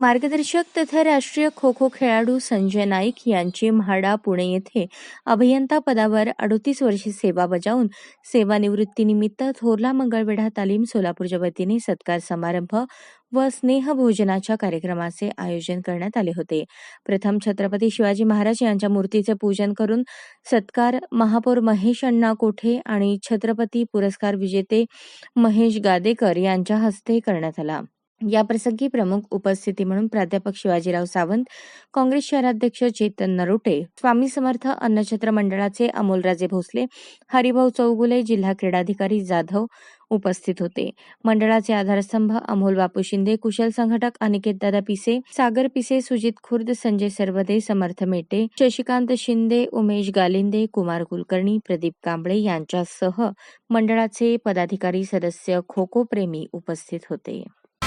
मार्गदर्शक तथा राष्ट्रीय खो खो खेळाडू संजय नाईक यांची म्हाडा पुणे येथे अभियंता पदावर अडोतीस वर्षे सेवा बजावून सेवानिवृत्तीनिमित्त थोरला मंगळवेढा तालीम सोलापूरच्या वतीने सत्कार समारंभ व स्नेहभोजनाच्या कार्यक्रमाचे आयोजन करण्यात आले होते. प्रथम छत्रपती शिवाजी महाराज यांच्या मूर्तीचे पूजन करून सत्कार महापौर महेश अण्णा कोठे आणि छत्रपती पुरस्कार विजेते महेश गादेकर यांच्या हस्ते करण्यात आला. याप्रसंगी प्रमुख उपस्थिती म्हणून प्राध्यापक शिवाजीराव सावंत काँग्रेस शहराध्यक्ष चेतन नरोटे स्वामी समर्थ अन्नछत्र मंडळाचे अमोलराजे भोसले हरिभाऊ चौगुले जिल्हा क्रीडाधिकारी जाधव उपस्थित होते. मंडळाचे आधारस्तंभ अमोल बापू शिंदे कुशल संघटक अनिकेत दादा पिसे सागर पिसे सुजित खुर्द संजय सरवदे समर्थ मेटे शशिकांत शिंदे उमेश गालिंदे कुमार कुलकर्णी प्रदीप कांबळे यांच्यासह मंडळाचे पदाधिकारी सदस्य खो खो प्रेमी उपस्थित होते.